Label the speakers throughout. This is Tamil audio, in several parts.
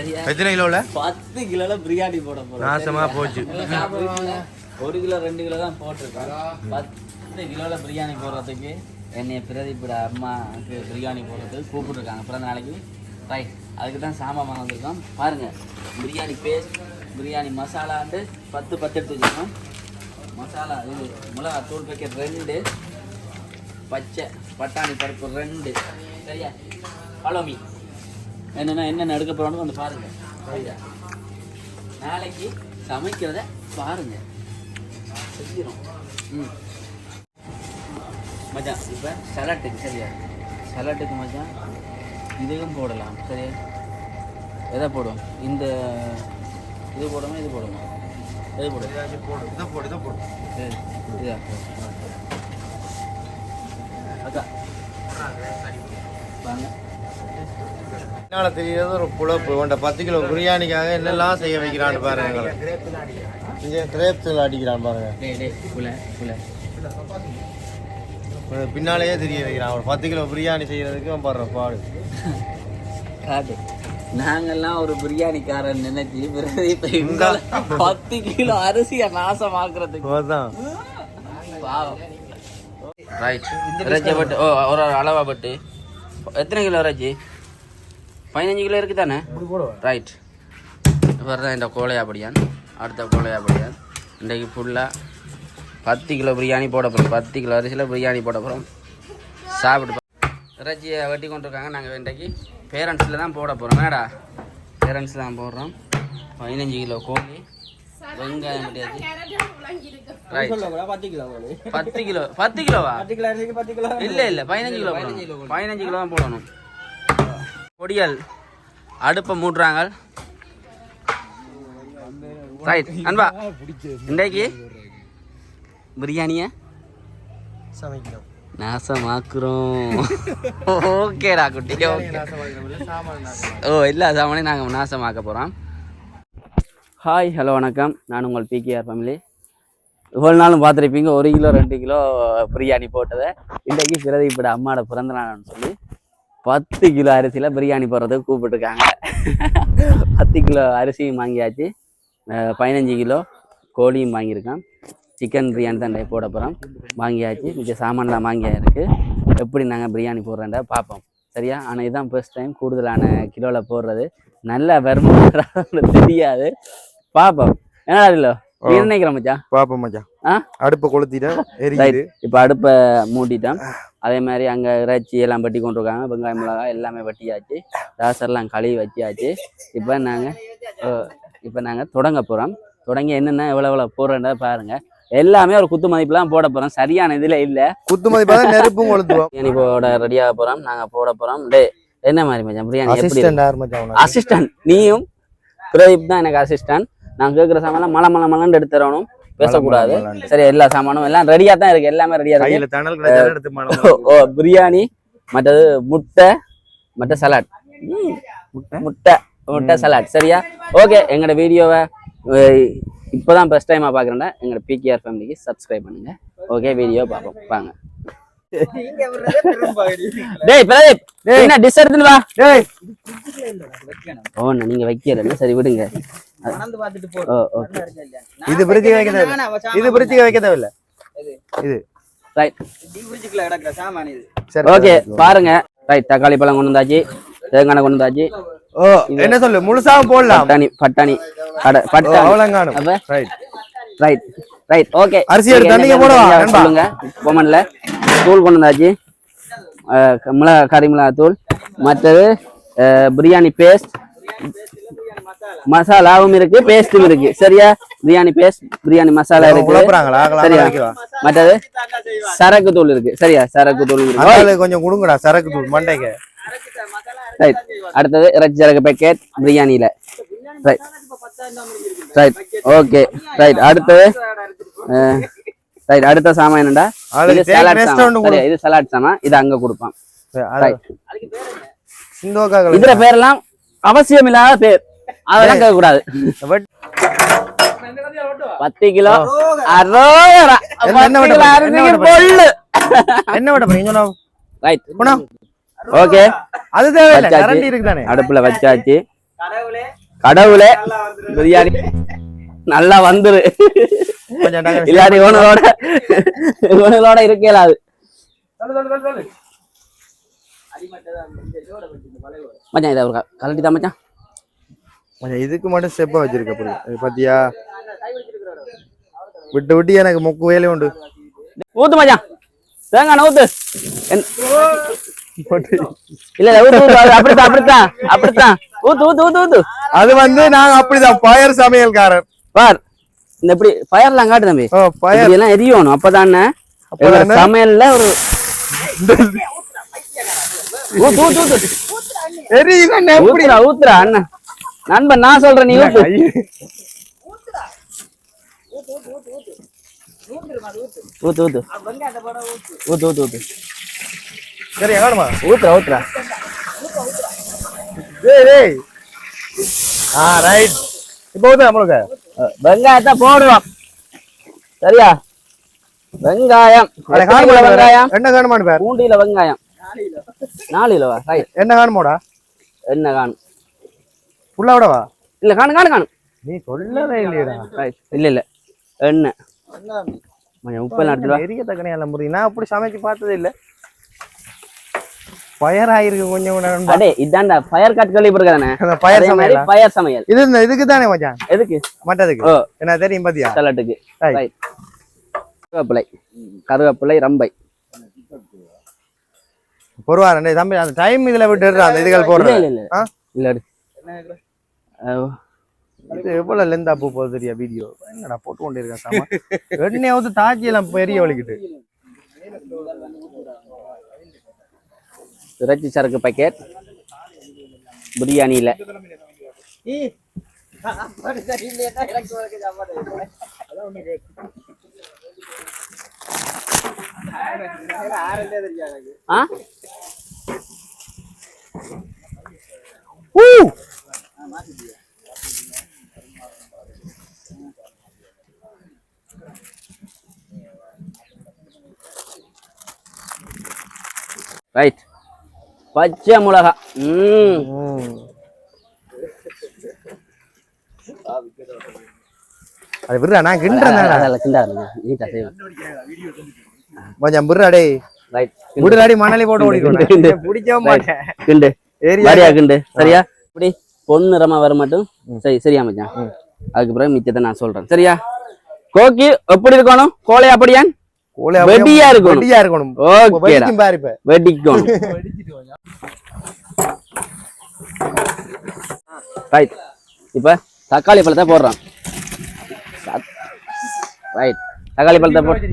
Speaker 1: எத்தனை கிலோல?
Speaker 2: பத்து கிலோல பிரியாணி போட போறோம்.
Speaker 1: நாசமா போச்சு.
Speaker 2: ஒரு கிலோ ரெண்டு கிலோ தான் போட்டிருக்கோம் பத்து கிலோல பிரியாணி போடுறதுக்கு என்னைய பிரதீப்போட அம்மாவுக்கு பிரியாணி போடுறதுக்கு கூப்பிட்டுருக்காங்க. பிறந்த நாளைக்கு ரைட் அதுக்கு தான் சாமான் வாங்க வந்திருக்கோம். பாருங்க பிரியாணி பேஸ்ட் பிரியாணி மசாலாண்டு பத்து பத்து எடுத்து வச்சுருக்கோம் மசாலா இது மிளகா தூள் பேக்கெட் ரெண்டு பச்சை பட்டாணி பருப்பு ரெண்டு. சரியா? பழமி என்னென்ன என்னென்ன எடுக்க போகிறோன்னு வந்து பாருங்க. சரியா? நாளைக்கு சமைக்கிறத பாருங்க. செஞ்சிடும் ம். மச்சான் இப்போ சலாட்டுக்கு சரியா? சலாட்டுக்கு மச்சான் இதுவும் போடலாம். சரியா? எதை போடும் இந்த இது போடுமா இது போடுமா எது போடும்
Speaker 1: போடு. இதை போடு இதை போடு.
Speaker 2: சரி இதா அக்கா வாங்க.
Speaker 1: என்னால தெரியாத ஒரு புழப்பு உண்ட பத்து கிலோ பிரியாணிக்காக என்னெல்லாம் செய்ய வைக்கிறான்னு பாருங்க எங்களை இங்கே அடிக்கிறான் பாருங்க. பின்னாலேயே தெரிய வைக்கிறான். ஒரு பத்து கிலோ பிரியாணி செய்யறதுக்கு அவன் பாடுற பாடு.
Speaker 2: காட்டு நாங்கெல்லாம் ஒரு பிரியாணிக்காரன் நினைச்சு பிறகு இப்ப பத்து கிலோ அரிசியை நாசமாக்குறதுக்கு. பாவம். ரைட் இறைச்சி பட்டு ஓ ஒரு ஒரு அளவா பட்டு. எத்தனை கிலோ இறைச்சி பதினஞ்சு கிலோ இருக்கு தானே ரைட் இவர் தான் இந்த கோழையாபடியான் அடுத்த கோழையாபடியான் இன்றைக்கு ஃபுல்லாக பத்து கிலோ பிரியாணி போட போகிறோம் பத்து கிலோ அரிசியில் பிரியாணி போட போகிறோம் சாப்பிட்டு இறைச்சியை வெட்டி கொண்டிருக்காங்க. நாங்கள் இன்றைக்கு பேரண்ட்ஸில் தான் போட போகிறோம் மேடா பேரண்ட்ஸில் தான் போடுறோம். பதினஞ்சு கிலோ கோழி வெங்காயம் பத்து கிலோ பத்து கிலோவா? இல்ல இல்ல. பதினஞ்சு கிலோ. பதினஞ்சு கிலோ தான் போடணும். பொடியல். அடுப்பை மூட்டுறாங்க ரைட் அன்பா இன்றைக்கு பிரியாணிய
Speaker 1: சமைக்கிறோம்.
Speaker 2: நாசமாக்குறோம். ஓகேடா குட்டி ஓகே. ஓ எல்லா சாமானையும் நாங்கள் நாசமாக்க போகிறோம் ஹாய் ஹலோ வணக்கம். நான் உங்கள் பிகேஆர் ஃபேமிலி. இவ்வளோ நாளும் பார்த்துருப்பீங்க ஒரு கிலோ ரெண்டு கிலோ பிரியாணி போட்டதை. இன்றைக்கு பிரதீப்போட அம்மாவோட பிறந்த நாள்னு சொல்லி பத்து கிலோ அரிசியில் பிரியாணி போடுறதுக்கு கூப்பிட்டுருக்காங்க. பத்து கிலோ அரிசியும் வாங்கியாச்சு. பதினஞ்சு கிலோ கோழியும் வாங்கியிருக்கேன். சிக்கன் பிரியாணி தான் போட போகிறோம் வாங்கியாச்சு. மிச்ச சாமான்லாம் வாங்கியா இருக்குது எப்படி நாங்கள் பிரியாணி போடுறேன்டா பார்ப்போம். சரியா? ஆனால் இதுதான் ஃபர்ஸ்ட் டைம் கூடுதலான கிலோவில் போடுறது. நல்ல வருமானம் தெரியாது. பார்ப்போம். என்ன இல்லை நீ மச்சா பார்ப்போம் மச்சான்?
Speaker 1: மச்சான். அடுப்பை கொளுத்திட்ட எரியுது.
Speaker 2: இப்போ அடுப்பை மூட்டிட்டோம் அதே மாதிரி அங்கே இறைச்சி எல்லாம் வெட்டி கொண்டு இருக்காங்க. வெங்காயம் மிளகாய் எல்லாமே வெட்டியாச்சு. ராசர்லாம் கழுவி வச்சியாச்சு இப்போ நாங்கள் இப்போ நாங்கள் தொடங்க போகிறோம் தொடங்கி என்னென்ன எவ்வளோ எவ்வளோ போடுறேன்றதை பாருங்க. எல்லாமே ஒரு குத்து மதிப்புலாம் போட போகிறோம் சரியான இதில் இல்லை.
Speaker 1: குத்து மதிப்பா நெருப்பும் கொளுத்துவோம்.
Speaker 2: பிரியாணி போட ரெடியாக போகிறோம் நாங்கள் போட போகிறோம் டே என்ன மாதிரி மச்சான்? பிரியாணி எப்படி
Speaker 1: அசிஸ்டன்ட்
Speaker 2: நீயும்? பிரதீப் தான் எனக்கு அசிஸ்டன்ட் நான் கேட்குற சாமான் மலை மலை மலன்னு எடுத்து தரணும். பேசக்கூடாது. சரி எல்லா சாமானும் எல்லாம் ரெடியாக தான் இருக்கு. எல்லாமே ரெடியாக இருக்கு. ஓ பிரியாணி மற்றது முட்டை மற்ற சலாட் முட்டை? முட்டை சலாட் சரியா? ஓகே எங்களோட வீடியோவை இப்போதான் ஃபர்ஸ்ட் டைமாக பார்க்குறேன்டா. எங்களோட பிகேஆர் ஃபேமிலிக்கு சப்ஸ்கிரைப் பண்ணுங்க. ஓகே வீடியோ பார்ப்போம். வாங்க. டேய் பிரதீப் என்ன டிஷ் எடுத்துன்னு வா.
Speaker 1: டேய்.
Speaker 2: ஓ நீங்க வைக்கிறேன் சரி விடுங்க.
Speaker 1: இது பிரிச்சு வைக்க இது பிரிச்சு வைக்க தேவையில்ல. இது.
Speaker 2: ரைட்
Speaker 1: சரி
Speaker 2: ஓகே பாருங்க. ரைட் தக்காளி பழம் கொண்டு வந்தாச்சு தேங்காய் கொண்டு வந்தாச்சு.
Speaker 1: ஓ என்ன சொல்லு முழுசாவும் போடலாம்.
Speaker 2: பட்டாணி பட்டாணி அட பட்டாணி.
Speaker 1: அவ்வளங்கானும்
Speaker 2: அப்ப?
Speaker 1: ரைட்
Speaker 2: ரைட் ரைட் ஓகே
Speaker 1: அரிசி எடுத்து நீங்க போடவா?
Speaker 2: சொல்லுங்க. பொமன்ல. தூள் கொண்டு வந்தாச்சு. மிளகா கறி மிளகா தூள் மற்றது பிரியாணி பேஸ்ட் மசாலாவும் இருக்கு பேஸ்டும் இருக்கு. சரியா? பிரியாணி பேஸ்ட் பிரியாணி மசாலா இருக்கு. சரியா? மற்றது சரக்கு தூள் இருக்கு. சரியா? சரக்கு தூள் இருக்கு.
Speaker 1: கொஞ்சம் கொடுங்கடா சரக்கு தூள் மண்டைக்கு.
Speaker 2: ரைட் அடுத்தது இறைச்சி சரக்கு பேக்கெட் பிரியாணியில. ரைட் ரைட் ஓகே ரைட் அடுத்தது ரைட் அடுத்த சாமான் என்னடா? இது சாமான். சலாட் சாமான். இது அங்க கொடுப்பான். இதுல பேரெல்லாம் அவசியம் இல்லாத பேர். அதெல்லாம் கேட்க கூடாது பத்து கிலோ? பொல்லு.
Speaker 1: என்ன விட
Speaker 2: ரைட் ஓகே
Speaker 1: அது தேவையில்லை.
Speaker 2: அடுப்புல வச்சாச்சு. கடவுளே. பிரியாணி. நல்லா வந்துரு. இல்லாட்டி இவனோட இவனோட இருக்கலாது மச்சான் இதை ஒரு கலட்டி தான் மச்சான்.
Speaker 1: கொஞ்சம் இதுக்கு மட்டும் ஸ்டெப்பா வச்சிருக்க இது பாத்தியா? விட்டு விட்டு எனக்கு முக்கு வேலை உண்டு.
Speaker 2: ஊத்து மச்சான். தேங்காய் ஊத்து. இல்ல அப்படித்தான் அப்படித்தான் அப்படித்தான். ஊத்து ஊத்து ஊத்து ஊத்து.
Speaker 1: அது வந்து நாங்க அப்படிதான் பயர் சமையல்காரர்.
Speaker 2: பார். இந்த இப்படி ஃபயர்லாம் காட்டு தம்பி.
Speaker 1: ஓ பயர்
Speaker 2: இப்படி எல்லாம் எரியணும். அப்பதானே? சமையல்ல ஒரு
Speaker 1: எப்படி
Speaker 2: ஊத்துறா ஊத்துறா அண்ணன் நண்பன் நான் சொல்றேன் நீ ஊத்து. ஊத்து ஊத்து ஊத்து ஊத்து. ஊத்து.
Speaker 1: சரி காணுமா
Speaker 2: ஊத்துறா ஊத்துறா
Speaker 1: டேய் டேய். ஆ ரைட் இப்போ நம்மளுக்கு
Speaker 2: வெங்காயத்தை போடுவோம் சரியா? வெங்காயம். வெங்காயம்?
Speaker 1: என்ன காணுமான்னு பேர்
Speaker 2: பூண்டியில வெங்காயம். நாலு கிலோவா ரைட்
Speaker 1: என்ன காணுமோடா?
Speaker 2: என்ன காணும்
Speaker 1: ஃபுல்லா விடவா
Speaker 2: இல்ல காணும் காணும் காணும்
Speaker 1: நீ சொல்லவே இல்லையடா.
Speaker 2: ரைட் இல்ல இல்ல. எண்ணெய். கொஞ்சம் உப்பெல்லாம் எடுத்துட்டு வா.
Speaker 1: எரிய தக்கனையால முடியும் நான் அப்படி சமைச்சு பார்த்ததே இல்ல. பயர் ஆயிருக்கு கொஞ்சம்.
Speaker 2: அடே இதாண்டா ஃபயர் காட் கேள்விப்பட்டிருக்கானே
Speaker 1: அந்த பயர் சமையலா?
Speaker 2: ஃபயர் சமையல்.
Speaker 1: இது இந்த இதுக்கு தானே மச்சான்?
Speaker 2: எதுக்கு?
Speaker 1: மட்டதுக்கு என்ன தெரியும் பாத்தியா?
Speaker 2: சலாட்டுக்கு கருவேப்பிலை. கருவேப்பிலை ரம்பை.
Speaker 1: பொறுவா ரெண்டு தம்பி அந்த டைம் இதுல விட்டுடுறா அந்த இதுகள்
Speaker 2: இல்ல
Speaker 1: போடுற
Speaker 2: இல்ல இல்ல.
Speaker 1: இது எவ்வளவு லெந்தா பூ போகுது தெரியா வீடியோ என்னடா போட்டு கொண்டு இருக்கேன் எண்ணெயாவது தாச்சி எல்லாம் பெரிய வலிக்கிட்டு
Speaker 2: இறைச்சி சரக்கு பாக்கெட் பிரியாணியில். ஆ? ரைட் பச்சை மிளகா. ம்.
Speaker 1: ம். அது விடுறா நான் கிண்டுறேன்
Speaker 2: அதெல்லாம் கிண்டாதுங்க நீட்டா செய்வேன்
Speaker 1: கொஞ்சம் விடுறா டேய்.
Speaker 2: ரைட்
Speaker 1: விடுறாடி மணலி போட்டு
Speaker 2: கிண்டு.
Speaker 1: பிடிக்கவே மாட்டேன்.
Speaker 2: கிண்டு.
Speaker 1: ஏரியா
Speaker 2: சரியா கிண்டு? சரியா? இப்படி பொன்னிறமா வர மட்டும் சரி சரியா மச்சான். அதுக்கு பிறகு மிச்சத்தை நான் சொல்றேன். சரியா? கோக்கி எப்படி இருக்கணும்? கோழை அப்படியான்? வெடியா இருக்கணும்.
Speaker 1: வெடியா இருக்கணும். வெடிக்கும் பாரு இப்ப.
Speaker 2: வெடிக்கணும். ரைட் இப்ப தக்காளி பழத்தை போடுறான். ரைட் தக்காளி பழத்தை போட்டு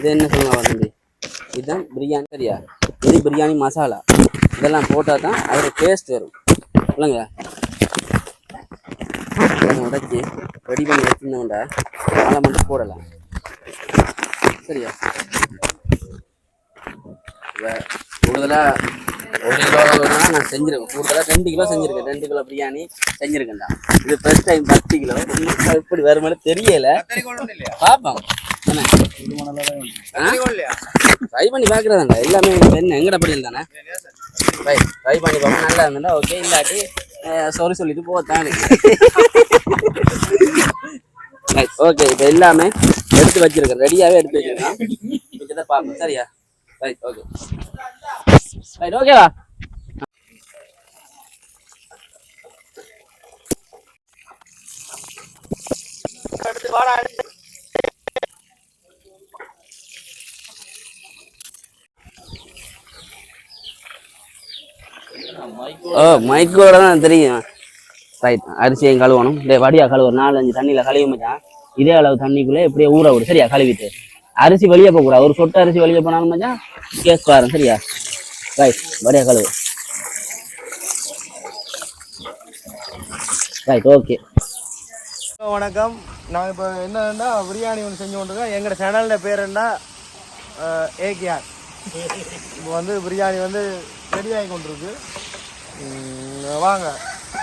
Speaker 2: இது என்ன சொல்லுங்க தம்பி? இதுதான் பிரியாணி சரியா? இது பிரியாணி மசாலா. இதெல்லாம் போட்டால் தான் அதோட டேஸ்ட் வரும். இல்லைங்களா உடச்சி ரெடி பண்ணி வச்சிருந்தோம்டா அதை மட்டும் போடலாம். சரியா? இவ- கூடுதலா ஒரு கிலோ நான் செஞ்சிருக்கேன். கூடுதலா ரெண்டு கிலோ செஞ்சிருக்கேன். ரெண்டு கிலோ பிரியாணி செஞ்சிருக்கேன்டா. இது ஃபர்ஸ்ட் டைம் பத்து கிலோ. இப்படி வருமானு தெரியல. என்ன ட்ரை பண்ணி பார்க்குறதாண்டா. எல்லாமே என்ன? எங்கட படியில் தானே? ட்ரை ட்ரை பண்ணி பார்க்க நல்லா இருந்தா ஓகே இல்லாட்டி சாரி சொல்லிட்டு போத்தானே ஓகே இப்போ எல்லாமே எடுத்து வச்சிருக்கேன். ரெடியாகவே எடுத்து வச்சிருக்கேன். இதை பார்ப்போம். சரியா? ரைட் ஓகே ரைட் ஓகேவா ஓ மைக்கோட தான் தெரியும். ரைட் அரிசியையும் கழுவணும். டே வடியா கழுவு. நாலஞ்சு தண்ணியில் கழுவி மச்சான். இதே அளவு தண்ணிக்குள்ளே இப்படியே ஊற விடு. சரியா? கழுவிட்டு. அரிசி வெளியே போகக்கூடாது ஒரு சொட்டு அரிசி வெளியே போனாலும் மச்சான் கேஸ் பாருங்க. சரியா? ரைட் வடியா கழுவு. ரைட் ஓகே
Speaker 1: வணக்கம். நான் இப்போ என்னன்னா பிரியாணி ஒன்று செஞ்சு கொண்டிருக்கோம் எங்களோட சேனலில் பேர் என்ன? ஏகேஆர் இப்போ வந்து பிரியாணி வந்து ரெடியாகி கொண்டிருக்கு. வாங்க.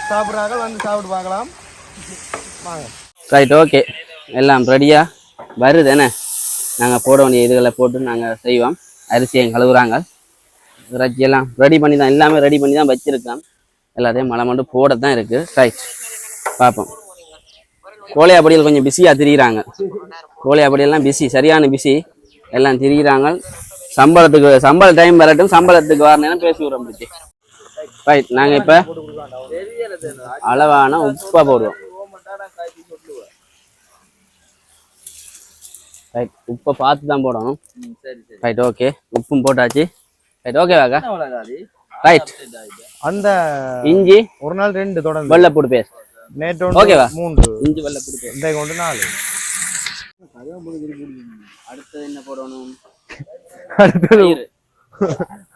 Speaker 1: சாப்பிட்றாங்க வந்து சாப்பிட்டு பார்க்கலாம். வாங்க.
Speaker 2: ரைட் ஓகே எல்லாம் ரெடியாக வருது என்ன? நாங்கள் போட வேண்டிய இதுகளை போட்டு நாங்கள் செய்வோம். அரிசியை கழுவுறாங்க. இறைச்சி எல்லாம் ரெடி பண்ணி தான் எல்லாமே ரெடி பண்ணி தான் வச்சுருக்கோம் எல்லாத்தையும் மழை மட்டும் போட தான் இருக்குது ரைட் பார்ப்போம். கோழையாப்படியில் கொஞ்சம் பிஸியாக திரிகிறாங்க கோழையாப்படியெல்லாம் பிஸி சரியான பிஸி எல்லாம் திரிகிறாங்க சம்பளத்துக்கு சம்பள டைம் வரட்டும் சம்பளத்துக்கு வரணும்னு பேசி விடுறோம் பிடிச்சி ரைட் நாங்கள் இப்போ அளவான உப்பை போடுவோம் ரைட் உப்பை பார்த்து தான் போடணும் ரைட் ஓகே உப்பும் போட்டாச்சு. ரைட் ஓகேவாக்கா ரைட்
Speaker 1: அந்த
Speaker 2: இஞ்சி.
Speaker 1: ஒரு நாள் ரெண்டு தொடர்ந்து.
Speaker 2: வெள்ளைப்பூடு பேஸ்ட்.
Speaker 1: நேற்று
Speaker 2: ஓகேவா?
Speaker 1: மூன்று.
Speaker 2: இஞ்சி வெள்ளைப்பூடு பேஸ்ட்.
Speaker 1: இன்றைக்கு ஒன்று நாலு.
Speaker 2: அடுத்தது என்ன போடணும்?
Speaker 1: அடுத்தது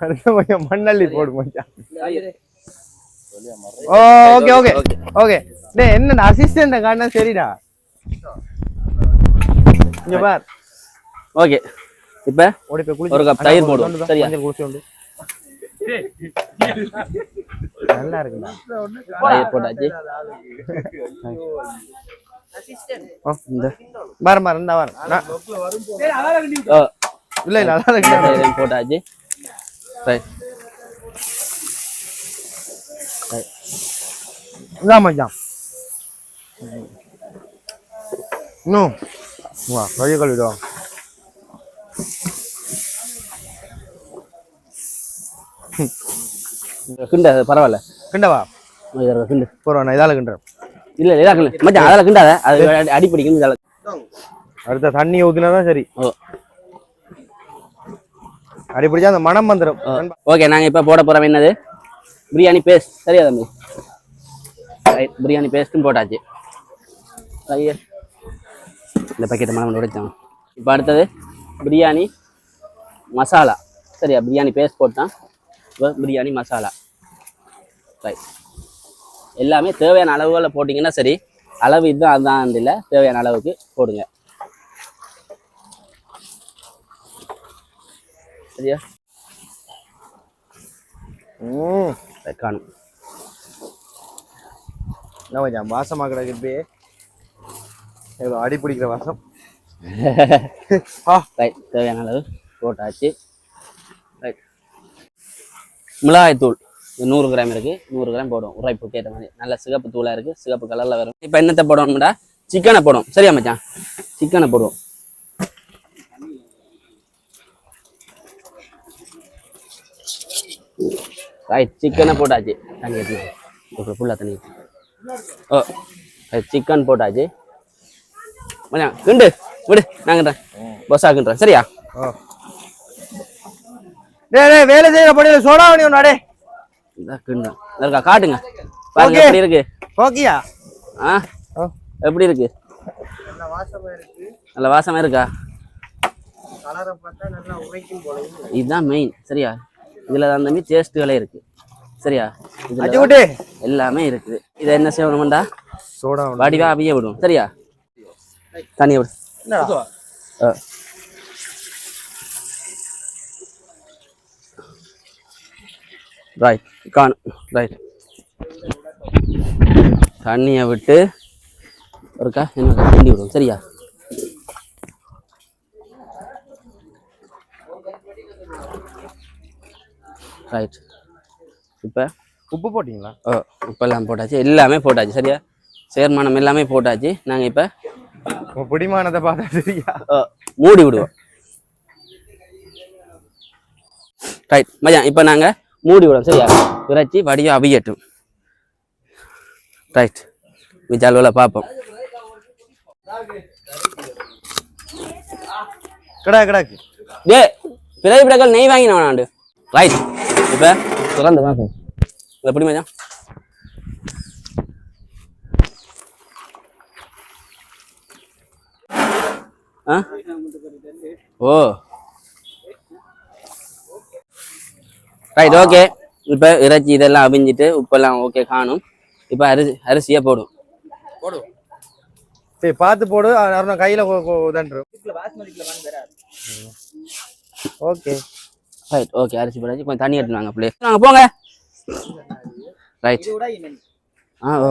Speaker 1: அடுத்த கொஞ்சம் மண்ணள்ளி போடு மச்சான் ஓகே ஓகே ஓகே. டேய் என்ன அசிஸ்டன்ட் காட்டினா சரிடா. இங்க பார்.
Speaker 2: ஓகே. இப்போ
Speaker 1: ஓடி போய் குளிச்சு.
Speaker 2: ஒரு cup தயிர் போடுவோம். சரியா?
Speaker 1: கொஞ்சம் குளிச்சு வந்து நல்லா இருக்குடா.
Speaker 2: தயிர் போட்டாச்சு.
Speaker 1: ஓ, இந்த. பாரு பாரு இந்த பாரு. நான்-
Speaker 2: ஓ.
Speaker 1: இல்ல இல்ல அதான்
Speaker 2: போட்டாச்சு. ரைட்
Speaker 1: இதான் மச்சான் இன்னும் வா கையை கழுவிடுவோம்
Speaker 2: கிண்ட பரவாயில்ல
Speaker 1: கிண்டவா
Speaker 2: கிண்டு
Speaker 1: நான் இதால கிண்டுறேன்
Speaker 2: இல்ல இல்ல கிண்டு மச்சான் அதெல்லாம் கிண்டாத அது அடி- அடி பிடிக்கும் இதால
Speaker 1: அடுத்த தண்ணி ஊத்துனா தான் சரி
Speaker 2: ஓ
Speaker 1: அப்படி பிடிச்சா அந்த மனம் வந்துடும்
Speaker 2: ஓகே நாங்கள் இப்போ போட போகிறோம் என்னது? பிரியாணி பேஸ்ட் சரியா தம்பி? ரைட் பிரியாணி பேஸ்ட்டும் போட்டாச்சு. இந்த பக்கெட்டை மனம் உடைச்சாங்க இப்போ அடுத்தது பிரியாணி மசாலா. சரியா பிரியாணி பேஸ்ட் போட்டான். இப்போ பிரியாணி மசாலா. ரைட் எல்லாமே தேவையான அளவுகளில் போட்டிங்கன்னா சரி அளவு இதுதான் அதுதான் இல்லை தேவையான அளவுக்கு போடுங்க. சரியா?
Speaker 1: ம்.
Speaker 2: காணும்
Speaker 1: என்ன மச்சான் வாசமா கிடக்குது ஏதோ அடி பிடிக்கிற வாசம்.
Speaker 2: ரைட் தேவையான அளவு போட்டாச்சு. ரைட் மிளகாய்த்தூள் நூறு கிராம் இருக்கு. நூறு கிராம் போடுவோம். உரைப்பு கேட்ட மாதிரி. நல்ல சிகப்பு தூளாக இருக்கு. சிகப்பு கலரில் வரும். இப்போ என்னத்தை போடணும்டா? சிக்கனை போடுவோம். சரியா மச்சான்? சிக்கனை போடுவோம். ரைட் சிக்கனை போட்டாச்சு தண்ணி எடுத்து ஃபுல்லாக தண்ணி ஊத்து. ஓ ரைட் சிக்கன் போட்டாச்சு மச்சான் கிண்டு விடு நாங்கன்றேன் பொசாக்குன்றேன் சரியா
Speaker 1: டேய் வேலை செய்யற படியில சோடா வணி ஒன்று அடே
Speaker 2: கிண்டம் இருக்கா காட்டுங்க பாருங்க. எப்படி இருக்கு
Speaker 1: ஓகேயா
Speaker 2: ஆ
Speaker 1: ஆ
Speaker 2: எப்படி இருக்கு
Speaker 1: நல்ல வாசமா இருக்கு
Speaker 2: நல்ல வாசமா இருக்கா
Speaker 1: கலரை பார்த்தா நல்லா உரைக்கும் போல
Speaker 2: இதுதான் மெயின் சரியா இதுல அந்த மாதிரி டேஸ்ட்டுகளே இருக்கு. சரியா?
Speaker 1: விட்டு
Speaker 2: எல்லாமே இருக்குது இதை என்ன செய்யணும்டா?
Speaker 1: சோடா
Speaker 2: வடிவா அப்படியே விடுவோம் சரியா? தண்ணியை விடு. ரைட் காணும் ரைட் தண்ணியை விட்டு ஒருக்கா என்ன கிண்டி விடுவோம் சரியா? ரைட் இப்போ?
Speaker 1: உப்பு போட்டீங்களா?
Speaker 2: ஓ உப்பெல்லாம் போட்டாச்சு. எல்லாமே போட்டாச்சு சரியா? சேர்மானம் எல்லாமே போட்டாச்சு. நாங்கள் இப்போ
Speaker 1: பிடிமானத்தை பார்த்தா சரியா
Speaker 2: மூடி விடுவோம். ரைட் மச்சான் இப்போ நாங்கள் மூடி விடுவோம் சரியா? இறைச்சி வடிவம் அவியட்டும். ரைட் அளவில் பார்ப்போம்.
Speaker 1: கிடா கிடாக்கு
Speaker 2: டே பிறகு பிறகு நெய் வாங்கினவன் நாண்டு ரைட் இப்போ? திறந்து பார்ப்போம் எப்படி மச்சான். ஆ? ஓ. ரைட் ஓகே இப்போ இறைச்சி இதெல்லாம் அவிஞ்சிட்டு உப்பெல்லாம் ஓகே காணும். இப்போ அரிசி அரிசியை போடும்.
Speaker 1: சரி பார்த்து போடு. அருணா கையில தண்டுரும் ஓகே.
Speaker 2: ரைட் ஓகே அரிசி போடாச்சு கொஞ்சம் தண்ணி எடுத்துன்னு வாங்க பிள்ளை வாங்க போங்க. ரைட் ஆ ஓ.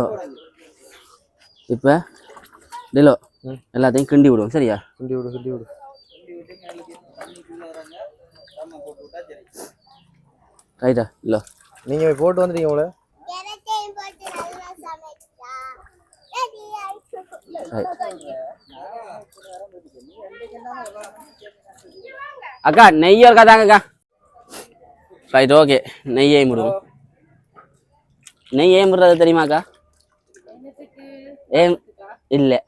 Speaker 2: இப்போ டிலோ எல்லாத்தையும் கிண்டி விடுவோம் சரியா?
Speaker 1: கிண்டி விடு கிண்டி விடு.
Speaker 2: ரைட்டா இல்லை
Speaker 1: நீங்க போய் போட்டு வந்துட்டீங்க உங்களை
Speaker 2: அக்கா நெய் இருக்கா தாங்கக்கா? ரைட் ஓகே நெய் ஏன் விடுவோம் நெய் ஏன் விடுறது தெரியுமாக்கா ஏன் இல்லை.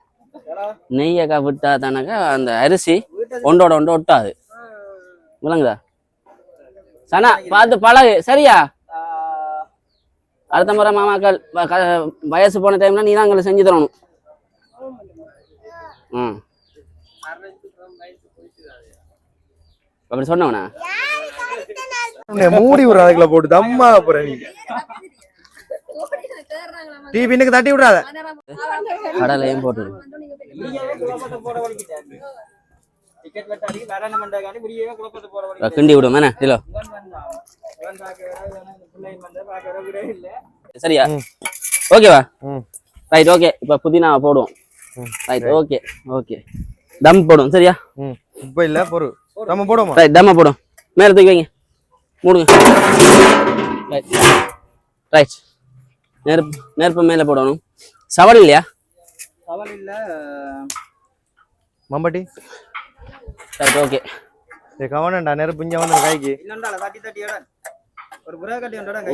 Speaker 2: நெய் அக்கா விட்டா தானக்கா அந்த அரிசி ஒன்றோட ஒன்று ஒட்டாது. விளங்குதா? சனா பார்த்து பழகு. சரியா? அடுத்த முறை மாமாக்கள் வயசு போன டைம்ல நீ தான் எங்களை செஞ்சு தரணும். ம். அப்படி சொன்னவனா?
Speaker 1: மூடி விடுற அதுக்குள்ள போட்டு தம்மா போற நீ. டீ பின்னுக்கு தட்டி விடாத
Speaker 2: கடலையும் போட்டு கிண்டி விடும் என்ன? கிலோ சரியா? ஓகேவா ரைட் ஓகே இப்போ புதினா போடுவோம். ரைட் ஓகே ஓகே தம் போடுவோம் சரியா?
Speaker 1: இப்ப இல்ல பொறு நம்ம போடுவோமா?
Speaker 2: ரைட் தம்ம போடும். மேலே தூக்கி வைங்க. மூடுங்க. ரைட் ரைட் நெருப்பு நெருப்பு மேலே போடணும். சவல் இல்லையா?
Speaker 1: மம்பட்டி.
Speaker 2: ரைட் ஓகே
Speaker 1: ஏ கவனண்டா நெருப்பு இங்க வந்து கைக்கு.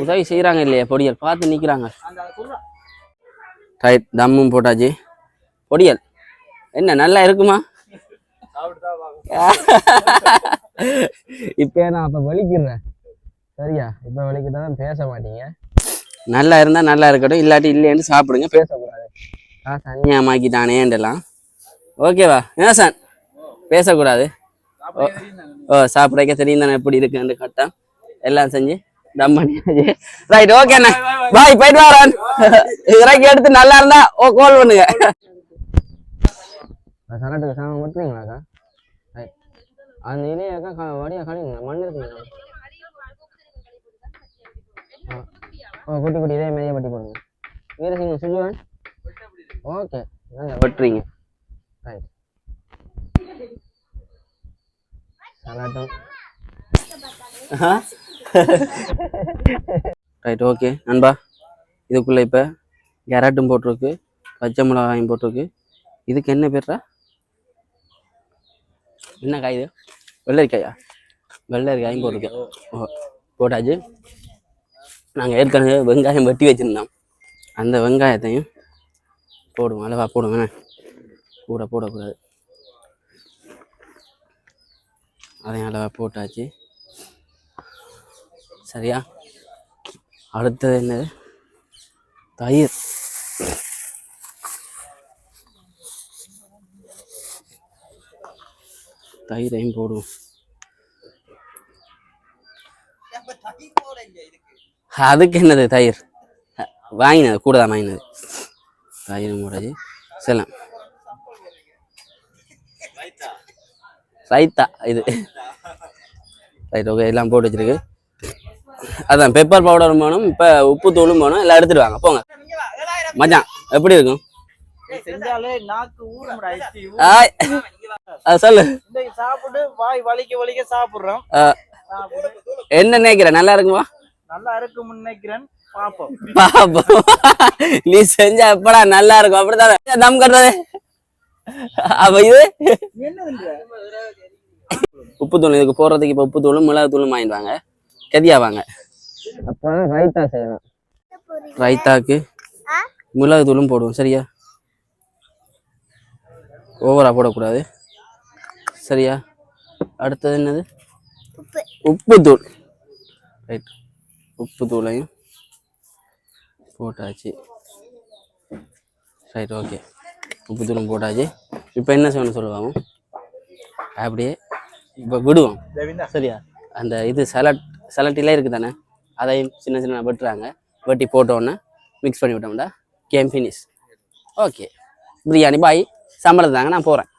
Speaker 2: உதவி செய்கிறாங்க இல்லையா பொடியல்? பார்த்து நிற்கிறாங்க ரைட் தம்மும் போட்டாச்சு. பொடியல் என்ன நல்லா இருக்குமா? இப்போ நான் அப்போ வலிக்கிறேன். சரியா? இப்போ வலிக்கிட்டா தான் பேச மாட்டீங்க. நல்லா இருந்தால் நல்லா இருக்கட்டும். இல்லாட்டி இல்லைன்னு சாப்பிடுங்க. பேசக்கூடாது காசு அந்நியமாக்கிட்டானேன்றலாம் ஓகேவா ஏசான் பேசக்கூடாது. ஓ ஓ சாப்பிடக்க தெரியும் தானே எப்படி இருக்குன்னு கரெக்டா? எல்லாம் செஞ்சு தம் பண்ணியாச்சு. ரைட் ஓகேண்ணா பாய் போயிட்டு வரேன் இறக்கி எடுத்து நல்லா இருந்தா ஓ கால் பண்ணுங்க. சரட்டுக்கு சாமம் மட்டுறீங்களாக்கா அந்த இலையாக்கா வடியா கழிங்க மண் இருக்குங்க. ஓ குட்டி குட்டி இதே மெய்ய பட்டி போடுங்க. வீரசிங்க சுஜுவன் ஓகே. வெட்டுறீங்க. ரைட் சலாட்டம். ரைட் ஓகே நண்பா இதுக்குள்ளே இப்போ கேரட்டும் போட்டிருக்கு பச்சை மிளகாயும் போட்டிருக்கு. இதுக்கு என்ன பேர்ரா? என்ன காய் இது? வெள்ளரிக்காயா? வெள்ளரிக்காயும் போட்டிருக்கு. ஓ போட்டாச்சு. நாங்கள் ஏற்கனவே வெங்காயம் வெட்டி வச்சுருந்தோம். அந்த வெங்காயத்தையும் போடுவோம். அளவா போடுவேன் கூட போடக்கூடாது. அதையும் அளவா போட்டாச்சு. சரியா? அடுத்தது என்னது? தயிர். தயிரையும் போடுவோம். அதுக்கு என்னது தயிர்? வாங்கினது கூட தான் வாங்கினது. தயிர் போடாது செல்லாம். ரைத்தா இது. ரைட் ஓகே எல்லாம் போட்டு வச்சிருக்கு. அதான் பெப்பர் பவுடரும் வேணும் இப்போ உப்பு தூளும் வேணும் எல்லாம் எடுத்துட்டு வாங்க போங்க. மச்சான் எப்படி இருக்கும்? சொல்லு.
Speaker 3: சாப்பிட்டு வாய் வலிக்க வலிக்க சாப்பிடுறோம்.
Speaker 2: என்ன நினைக்கிற நல்லா இருக்குமா?
Speaker 3: நல்லா இருக்கும்னு நினைக்கிறேன். பாப்போம்.
Speaker 2: பாப்போம். நீ செஞ்சா எப்படா நல்லா இருக்கும்? அப்படித்தானே? தம் கட்டுறது. அப்ப இது?
Speaker 3: என்னதுன்ற
Speaker 2: உப்புத்தூள் இதுக்கு போடுறதுக்கு இப்போ உப்புத்தூளும் மிளகுத்தூளும் வாங்கிட்டு வாங்க. கெதியா வாங்க. அப்போ ரைத்தா செய்யணும். ரைத்தாக்கு மிளகுத்தூளும் போடுவோம் சரியா? ஓவரா போடக்கூடாது. சரியா? அடுத்தது என்னது?
Speaker 4: உப்பு.
Speaker 2: உப்புத்தூள் ரைட் உப்புத்தூளையும் போட்டாச்சு. ரைட் ஓகே உப்புத்தூளும் போட்டாச்சு. இப்போ என்ன செய்யணும் சொல்லுவாங்க அப்படியே இப்போ விடுவோம். சரியா? அந்த இது சலட் சலட்டிலே இருக்குது தானே? அதையும் சின்ன சின்ன வெட்டுறாங்க. வெட்டி போட்டோன்னே மிக்ஸ் பண்ணி விட்டோம்டா. கேம் ஃபினிஷ் ஓகே பிரியாணி பாய். சம்பளம் தாங்க நான் போகிறேன்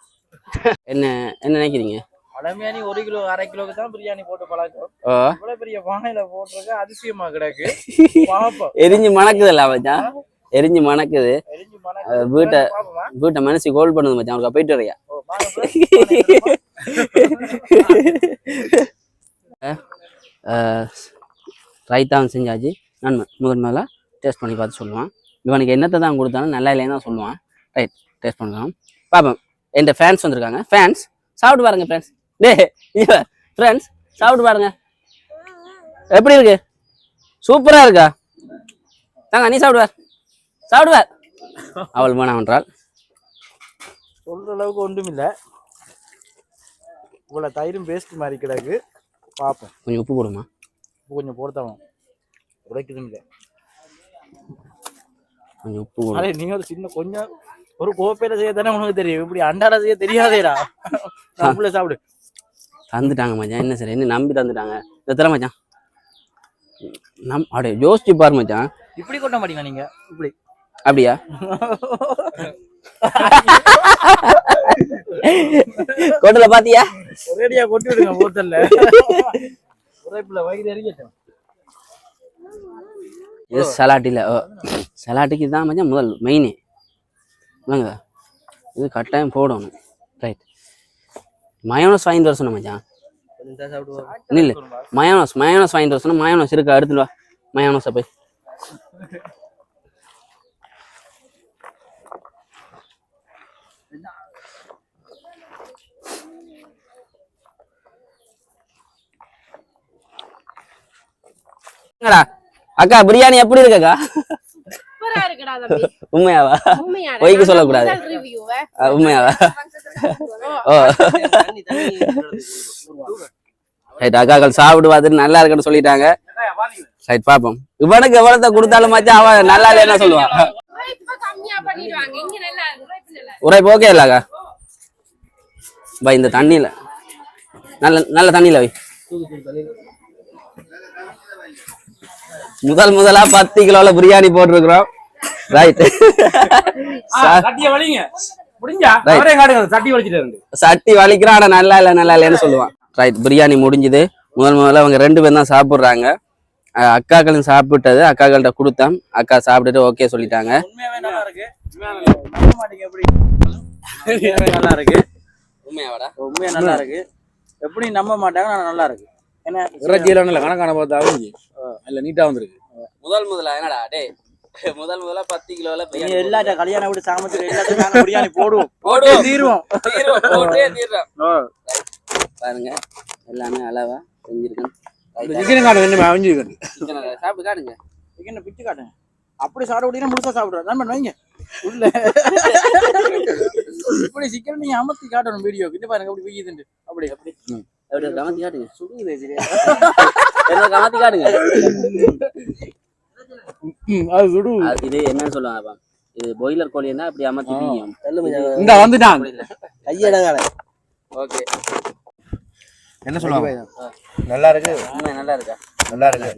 Speaker 2: என்ன என்ன நினைக்கிறீங்க?
Speaker 3: பழமையா நீ ஒரு கிலோ அரை கிலோக்கு தான் பிரியாணி போட்டு பழக்கம். இவ்வளவு பெரிய பானையில போட்டிருக்க அதிசயமா கிடக்கு. பாப்போம்
Speaker 2: எரிஞ்சு மணக்குதுல்ல மச்சான்? எரிஞ்சு மணக்குது. வீட்டை? வீட்டை மனசு கோல் பண்ணுது மச்சான். அவனுக்கு போயிட்டு வரையா. ரைத்தாவும் செஞ்சாச்சு. நான் முதல் மேலே டேஸ்ட் பண்ணி பார்த்து சொல்லுவான். இவனுக்கு என்னத்தை தான் கொடுத்தாலும் நல்லா இல்லைன்னு தான் சொல்லுவான். ரைட் டேஸ்ட் பண்ணலாம். பார்ப்போம் என் ஃபேன்ஸ் வந்திருக்காங்க. ஃபேன்ஸ் சாப்பிட்டு பாருங்க ஃப்ரெண்ட்ஸ் டே ஃப்ரெண்ட்ஸ் சாப்பிட்டு பாருங்க. எப்படி இருக்கு? சூப்பராக இருக்கா? தாங்க நீ சாப்பிடுவார் சாப்பிடுவார் அவள் வேணாம்
Speaker 3: சொல்ற அளவுக்கு ஒன்றும் இல்ல இவ்வளவு தயிரும் பேஸ்ட் மாதிரி கிடக்கு. பாப்போம்
Speaker 2: கொஞ்சம் உப்பு போடுமா?
Speaker 3: கொஞ்சம் போடுத்தவன் உடைக்குதும் இல்லை
Speaker 2: கொஞ்சம் உப்பு போடு.
Speaker 3: நீ ஒரு சின்ன கொஞ்சம் ஒரு கோப்பையில செய்ய தானே உனக்கு தெரியும். இப்படி அண்டால செய்ய தெரியாதேடா. நம்மள சாப்பிடு.
Speaker 2: தந்துட்டாங்க மச்சான். என்ன சரி என்ன நம்பி தந்துட்டாங்க. எத்தனை மச்சான். நம் அப்படியே யோசிச்சு பாரு மச்சான்.
Speaker 3: இப்படி கொட்ட மாட்டீங்க நீங்க. இப்படி.
Speaker 2: அப்படியா? கோட்டல பாத்தியா?
Speaker 3: ஒரேடியா கொட்டி விடுங்க போத்தல்ல. உரைப்புல வயிறு எரிக்கட்டும்.
Speaker 2: இது சலாட்டில சலாட்டுக்கு இதுதான் மச்சான் முதல் மெயினே இல்லைங்க இது கட்டாயம் போடணும். மயோனஸ் வாங்கிட்டு வர சொன்ன மச்சான். இல்லை மயோனஸ் மயோனஸ் வாங்கிட்டு வர சொன்னா மயோனஸ் இருக்கா? எடுத்துட்டு வா. மயோனஸை போய். அக்கா பிரியாணி எப்படி இருக்குக்கா?
Speaker 5: சூப்பரா இருக்குடா தம்பி.
Speaker 2: உண்மையாவா?
Speaker 5: உண்மையா
Speaker 2: பொய்க்கு சொல்லக்கூடாது. உண்மையாவா? ரைட் அக்காக்கள் பார்த்துட்டு நல்லா இருக்குன்னு சொல்லிட்டாங்க. ரைட் பாப்போம். இவனுக்கு எவ்வளோத்த கொடுத்தாலும் மச்சான் அவன் நல்லா இல்லைன்னு சொல்லுவான்?
Speaker 5: உரைப்பு.
Speaker 2: உரைப்பு ஓகே இல்லக்கா பா இந்த தண்ணியில. நல்ல நல்ல தண்ணியில வை. முதல் முதலா பத்து கிலோல பிரியாணி போட்டிருக்கிறோம். ரைட்
Speaker 6: முடிஞ்சா. அவரே காட்டுங்க அந்த சட்டி வலிச்சிட்டு இருந்து
Speaker 2: சட்டி வலிக்கிறான் ஆனா நல்லா இல்ல நல்லா இல்லைன்னு சொல்லுவான். ரைட் பிரியாணி முடிஞ்சுது. முதல் முதல்ல அவங்க ரெண்டு பேரும் தான் சாப்பிடுறாங்க. அக்காக்களும் சாப்பிட்டது அக்காக்கள்கிட்ட கொடுத்தோம் அக்கா சாப்பிட்டுட்டு ஓகே சொல்லிட்டாங்க.
Speaker 3: உண்மையாவே நல்லா இருக்கு. நம்ப மாட்டீங்க எப்படி? உண்மையாவே நல்லா இருக்கு.
Speaker 2: உண்மையாவாடா?
Speaker 3: உண்மையா நல்லா இருக்கு. எப்படி நம்ப மாட்டாங்க ஆனா நல்லா இருக்கு. என்ன?
Speaker 6: இறைச்சியில கணக்கான பார்த்தா இல்ல நீட்டா வந்திருக்கு.
Speaker 2: முதல் முதலா என்னடா டேய்? முதல் முதலா பத்து கிலோல
Speaker 3: எல்லாட்ட கல்யாணம் விட்டு சாமத்துக்கு எல்லாத்தையும் பிரியாணி போடுவோம்.
Speaker 2: போடுவோம்.
Speaker 3: தீருவோம்.
Speaker 2: தீர்வோம், போட்டே தீர்றோம்.
Speaker 3: ஓ.
Speaker 2: பாருங்க எல்லாமே அளவா செஞ்சிருக்கேன்.
Speaker 6: சிக்கன் காடு வேணுமே அவிஞ்சு
Speaker 2: சிக்கனை சாப்பிட்டு காட்டுங்க.
Speaker 3: என்ன பிச்சு காட்டுங்க. அப்படி சாப்பிட முடியும் முழுசா சாப்பிடுறோம் நண்பன் வைங்க. உள்ள. இப்படி சிக்கன் நீங்க அமர்த்தி காட்டணும் வீடியோ கிட்ட பாருங்க அப்படி வீக்குதுண்டு. அப்படி. அப்படி.
Speaker 2: அப்படி கமத்தி காட்டுங்க. சுடுங்குது என்ன கமத்தி காட்டுங்க.
Speaker 6: அது சுடு
Speaker 2: அது இது என்னன்னு சொல்லுவாங்க இது பாய்லர் கோழின்னா அப்படி அமர்த்தி
Speaker 6: இந்த வந்துட்டான்
Speaker 3: கையடங்கால
Speaker 2: ஓகே.
Speaker 1: என்ன சொல்லுவாங்க? நல்லா இருக்கு.
Speaker 2: நல்லா இருக்கா?
Speaker 1: நல்லா இருக்கு.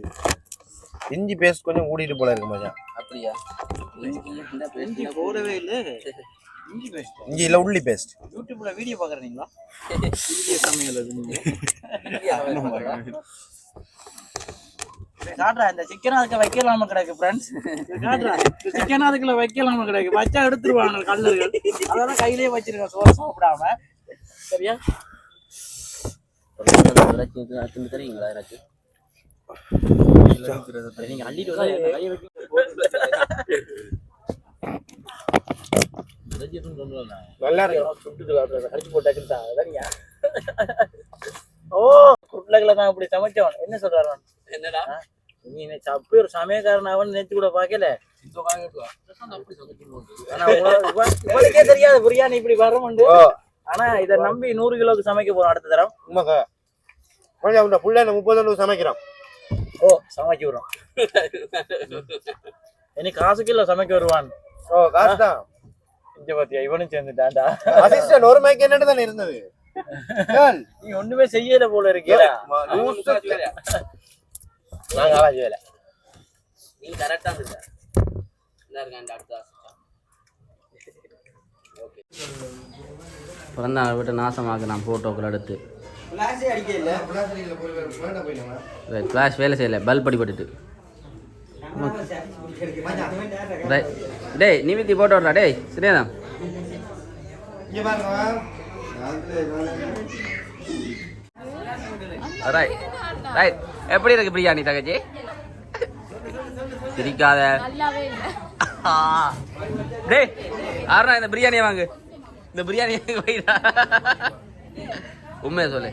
Speaker 1: இஞ்சி பேஸ்ட் கொஞ்சம் கூடிட்டு போல இருக்கு மச்சான்.
Speaker 2: அப்படியா? இந்த
Speaker 3: இஞ்சி போடவே இல்ல. இஞ்சி பேஸ்ட்
Speaker 1: இஞ்சி இல்ல உள்ளி பேஸ்ட்
Speaker 3: யூடியூப்ல வீடியோ பாக்குறீங்களா இந்திய சமையல் அது நீங்க. காட்டுறா இந்த சிக்கன் அதுக்கு வைக்கலாம கிடக்கு ஃப்ரெண்ட்ஸ் காட்டுறா சிக்கன் அதுக்குள்ள வைக்கலாம கிடக்கு. வச்சா எடுத்துருவாங்க அதெல்லாம் கையிலேயே வச்சிருக்கேன். சோறு சாப்பிடாம. சரியா?
Speaker 2: திரும்பி தெரியுங்களா எனக்கு
Speaker 3: நீங்க அள்ளிட்டு
Speaker 1: நல்லா இருக்கு.
Speaker 3: அடிச்சு போட்டாக்குன்னு ஓ குட்லகளை தான் அப்படி சமைச்சவன். என்ன சொல்றாரு அவன்?
Speaker 2: என்னடா?
Speaker 3: நீ நினைச்ச அப்படி ஒரு சமயக்காரன் அவன் நேற்று கூட இவன்- இவனுக்கே தெரியாது பிரியாணி இப்படி வரும்னு
Speaker 1: ஓ.
Speaker 3: ஆனா இத நம்பி நூறு கிலோக்கு சமைக்க போறோம் அடுத்த தரம்.
Speaker 1: உண்மைக்கா. கொஞ்சம் அந்த புள்ள முப்பது அளவு சமைக்கிறோம்
Speaker 3: ஓ சமைக்க வரும் இனி காசுக்கு இல்ல சமைக்க வருவான்.
Speaker 1: ஓ காசு தான்
Speaker 3: இங்க பாத்தியா இவனும் சேர்ந்துட்டான்டா.
Speaker 1: அசிஸ்டன்ட் ஒரு மைக்கு என்னட்டு தானே இருந்தது?
Speaker 3: நீ ஒண்ணுமே செய்யல போல
Speaker 1: லூசு.
Speaker 3: நாங்க ஆளா செய்யல.
Speaker 2: நீ கரெக்டா இருந்த பிறந்த நாள் விட்டு நாசமாக்கு நான் ஃபோட்டோக்கள் எடுத்து.
Speaker 1: ஃப்ளாஷே
Speaker 2: வேலை செய்யலை பல்ப் அடிபட்டுட்டு. டேய் நிமித்தி போட்டோ விட்றா டேய் சரியாதான் ரைட் ரைட் எப்படி இருக்கு பிரியாணி தகச்சி சிரிக்காத. டேய் ஆறுனா இந்த பிரியாணியை வாங்கு. இந்த பிரியாணி போயிடா உண்மையை சொல்லு.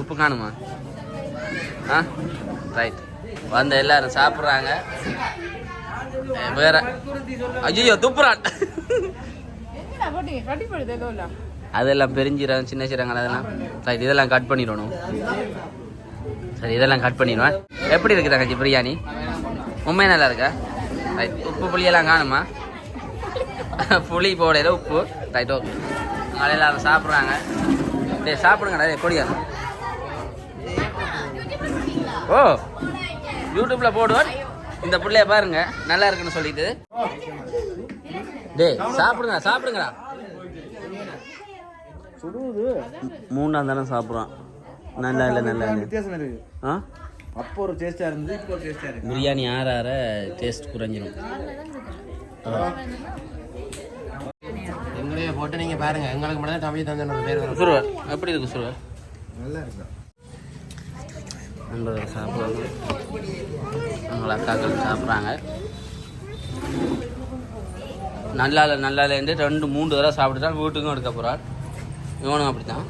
Speaker 2: உப்பு காணுமா? ஆ? ரைட் வந்த எல்லாரும் சாப்பிட்றாங்க. வேற ஐயோ துப்புறான். அதெல்லாம் பெருஞ்சீரகம் சின்ன சீரகம் அதெல்லாம். சரி இதெல்லாம் கட் பண்ணிடணும் சரி இதெல்லாம் கட் பண்ணிடுவேன் எப்படி இருக்குது தங்கச்சி பிரியாணி? உண்மையாக நல்லா இருக்கா? ரைட் உப்பு புளியெல்லாம் காணுமா? புளி போடையில் உப்பு. ரைட் ஓகே அதெல்லாம் எல்லாரும் சாப்பிட்றாங்க. டேய் சாப்பிடுங்கடா டேய் ஓ யூடியூப்பில் போடுவேன் இந்த பிள்ளைய பாருங்க நல்லா இருக்குன்னு சொல்லிட்டு. டே சாப்பிடுங்க சாப்பிடுங்கடா. மூணாம் தானே சாப்பிட்றான். நல்லா இல்லை நல்லா இல்லை.
Speaker 6: வித்தியாசம் இருக்கு.
Speaker 2: ஆ?
Speaker 6: அப்போ ஒரு டேஸ்டா இருந்து இப்போ ஒரு டேஸ்டா இருக்கு.
Speaker 2: பிரியாணி ஆற ஆற டேஸ்ட் குறைஞ்சிரும்.
Speaker 1: எங்களையே போட்டு நீங்கள் பாருங்க. எங்களுக்கு மட்டும் தமிழ் தந்தோட பேர் வரும்.
Speaker 2: சுருவர் எப்படி இருக்கு சுருவர்?
Speaker 1: நல்லா இருக்கு?
Speaker 2: நண்பர்கள் சாப்பிடுவாங்க அவங்கள அக்காக்கள் சாப்பிட்றாங்க. நல்லா இல்லை நல்லா இல்லைன்ட்டு ரெண்டு மூணு தடவை சாப்பிட்டுட்டான் வீட்டுக்கும் எடுக்க போகிறாள் இவனும் அப்படித்தான்.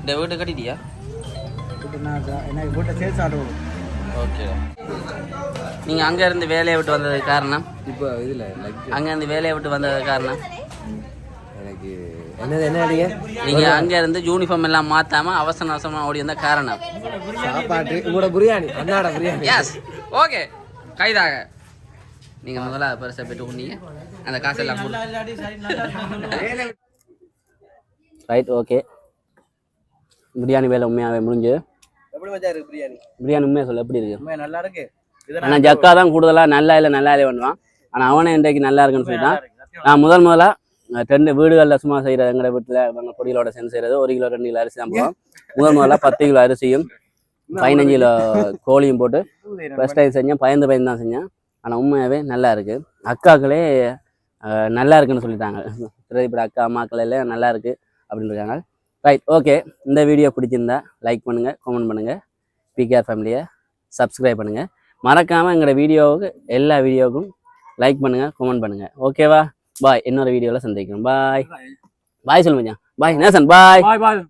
Speaker 2: இந்த வீட்டு கட்டிட்டியா?
Speaker 6: எனக்கு போட்ட சேல்ஸ் ஆடுவோம்
Speaker 2: ஓகே. நீங்கள் அங்கே இருந்து வேலையை விட்டு வந்ததுக்கு காரணம்?
Speaker 6: இப்போ இதில் லைக்
Speaker 2: அங்கே இருந்து வேலையை விட்டு வந்ததுக்கு காரணம்?
Speaker 6: எனக்கு என்னது என்ன அடிங்க
Speaker 2: நீங்கள் அங்கே இருந்து யூனிஃபார்ம் எல்லாம் மாற்றாம அவசர அவசரமாக ஓடி வந்த காரணம்?
Speaker 6: சாப்பாட்டு உங்களோட பிரியாணி அண்ணாட பிரியாணி.
Speaker 2: எஸ் ஓகே கைதாக. நீங்கள் முதல்ல பெருசாக போயிட்டு கொண்டீங்க அந்த காசெல்லாம் கொடு
Speaker 3: இல்லாட்டி சரி நல்லா இருக்குன்னு சொல்லு.
Speaker 2: ரைட் ஓகே பிரியாணி வேலை உண்மையாகவே முடிஞ்சு.
Speaker 6: எப்படி மச்சா இருக்கு பிரியாணி
Speaker 2: பிரியாணி உண்மையாக சொல்ல எப்படி இருக்கு?
Speaker 3: உண்மையா நல்லா இருக்கு.
Speaker 2: ஆனால் ஜக்கா தான் கூடுதலாக நல்லா இல்லை நல்லா இல்லை பண்ணுவான். ஆனால் அவனே இன்றைக்கு நல்லா இருக்குன்னு சொல்லிட்டான். நான் முதல் முதலாக ரெண்டு வீடுகளில் சும்மா செய்கிற எங்களை வீட்டில் எங்கள் பொடிகளோட சேர்ந்து செய்கிறது ஒரு கிலோ ரெண்டு கிலோ அரிசி தான் போடுவோம். முதல் முதலாக பத்து கிலோ அரிசியும் பதினஞ்சு கிலோ கோழியும் போட்டு ஃபர்ஸ்ட் டைம் செஞ்சேன் பயந்து பயந்து தான் செஞ்சேன். ஆனால் உண்மையாகவே நல்லா இருக்கு. அக்காக்களே நல்லா இருக்குன்னு சொல்லிட்டாங்க. திரைப்பட அக்கா அம்மாக்கள் எல்லாம் நல்லா இருக்கு. அப்படின்னு இருக்காங்க. ரைட் ஓகே இந்த வீடியோ பிடிச்சிருந்தா லைக் பண்ணுங்கள் கமெண்ட் பண்ணுங்கள் பிகேஆர் ஃபேமிலியை சப்ஸ்கிரைப் பண்ணுங்கள் மறக்காமல் எங்களோட வீடியோவுக்கு எல்லா வீடியோவுக்கும் லைக் பண்ணுங்கள் கமெண்ட் பண்ணுங்கள் ஓகேவா பாய் இன்னொரு வீடியோவில் சந்திக்கிறோம். பாய் பாய் சொல்லுங்க பாய் நேசன் பாய்
Speaker 6: பாய் பாய்